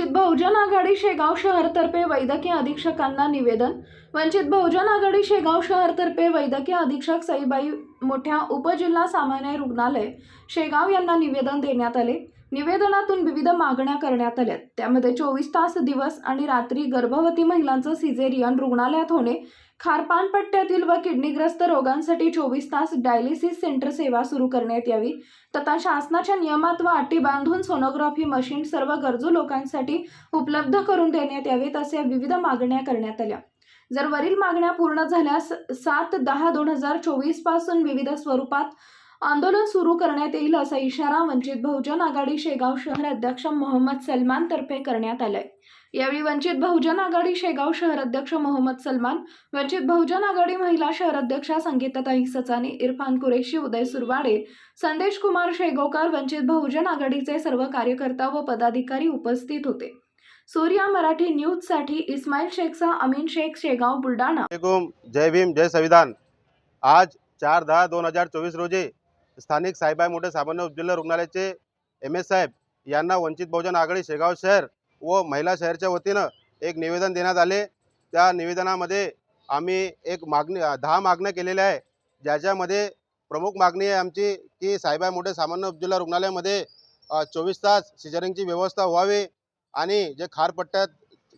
वंचित बहुजन आघाडी शेगाव शहरतर्फे वैद्यकीय अधीक्षकांना निवेदन. वंचित बहुजन आघाडी शेगाव शहरतर्फे वैद्यकीय अधीक्षक सईबाई मोठ्या उपजिल्हा सामान्य रुग्णालय शेगाव यांना निवेदन देण्यात आले. निवेदनातून विविध मागण्या करण्यात आल्या त्यामध्ये चोवीस तास दिवस आणि रात्री गर्भवती महिलांचं सिझेरियन रुग्णालयात होणे खारपान पट्ट्यातील व किडनीग्रस्त रोगांसाठी चोवीस तास डायलिसिस सेंटर सेवा सुरू करण्यात यावी. तथा शासनाच्या नियमात व अटी बांधून सोनोग्राफी मशीन सर्व गरजू लोकांसाठी उपलब्ध करून देण्यात यावेत अशा विविध मागण्या करण्यात आल्या. जर वरील मागण्या पूर्ण झाल्यास सात दहा दोन हजार चोवीसपासून विविध स्वरूपात आंदोलन सुरू करण्यात येईल असा इशारा वंचित बहुजन आघाडी शेगाव शहर अध्यक्ष मोहम्मद सलमान तर्फे करण्यात आलाय. यावेळी वंचित बहुजन आघाडी शेगाव शहर अध्यक्ष मोहम्मद सलमान वंचित बहुजन आघाडी महिला शहर अध्यक्षा संगीताताई सचानी इरफान कुरेशी उदय सुरवाडे संदेश कुमार शेगोकर वंचित बहुजन आघाडीचे सर्व कार्यकर्ता व पदाधिकारी उपस्थित होते. सूर्या मराठी न्यूजसाठी इस्माईल शेखचा अमीन शेख शेगाव बुलडाणा जय भीम जय संविधान. आज चार दहा दोन हजार चोवीस रोजी स्थानिक साहेबाई मोठे सामान्य उपजिल्हा रुग्णालयाचे एम एस साहेब यांना वंचित बहुजन आघाडी शेगाव शहर व महिला शहरच्या वतीनं एक निवेदन देण्यात आले. त्या निवेदनामध्ये आम्ही एक मागणी दहा मागण्या केलेल्या आहे. ज्याच्यामध्ये प्रमुख मागणी आहे आमची की साहेबाई मोठे सामान्य उपजिल्हा रुग्णालयामध्ये चोवीस तास सिजरिंगची व्यवस्था व्हावी आणि जे खारपट्ट्यात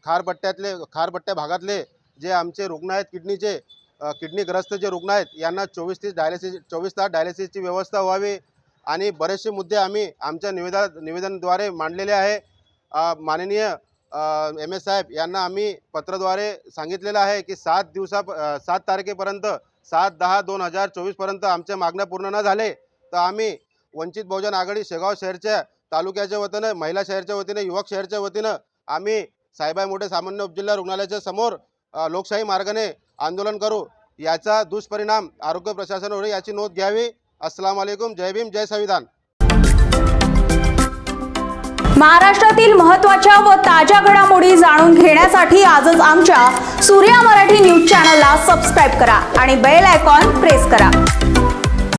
खारपट्ट्यातले खारपट्ट्या भागातले जे आमचे रुग्ण आहेत किडनीचे किडनीग्रस्त जे रुग्ण आहेत यांना चोवीस तीस डायलिसिस चोवीस तास डायलिसिसची व्यवस्था व्हावी. आणि बरेचसे मुद्दे आम्ही आमच्या निवेदा निवेदनद्वारे मांडलेले आहे. माननीय एम एस साहेब यांना आम्ही पत्राद्वारे सांगितलेलं आहे की सात दिवसा सात तारखेपर्यंत सात दहा दोन हजार चोवीसपर्यंत आमच्या मागण्या पूर्ण न झाले तर आम्ही वंचित बहुजन आघाडी शेगाव शहरच्या तालुक्याच्या वतीनं महिला शहरच्या वतीनं युवक शहरच्या वतीनं आम्ही साईबाई मोठे सामान्य उपजिल्हा रुग्णालयाच्या समोर लोकशाही मार्गाने आंदोलन करू. याचा दुष्परिणाम आरोग्य प्रशासनावर याची नोंद घ्यावी. अस्सलाम वालेकुम. जय भीम जय संविधान. महाराष्ट्रातील महत्त्वाच्या व ताज्या घडामोडी जाणून घेण्यासाठी आजच आमच्या सूर्या मराठी न्यूज चॅनलला सबस्क्राईब करा आणि बेल आयकॉन प्रेस करा.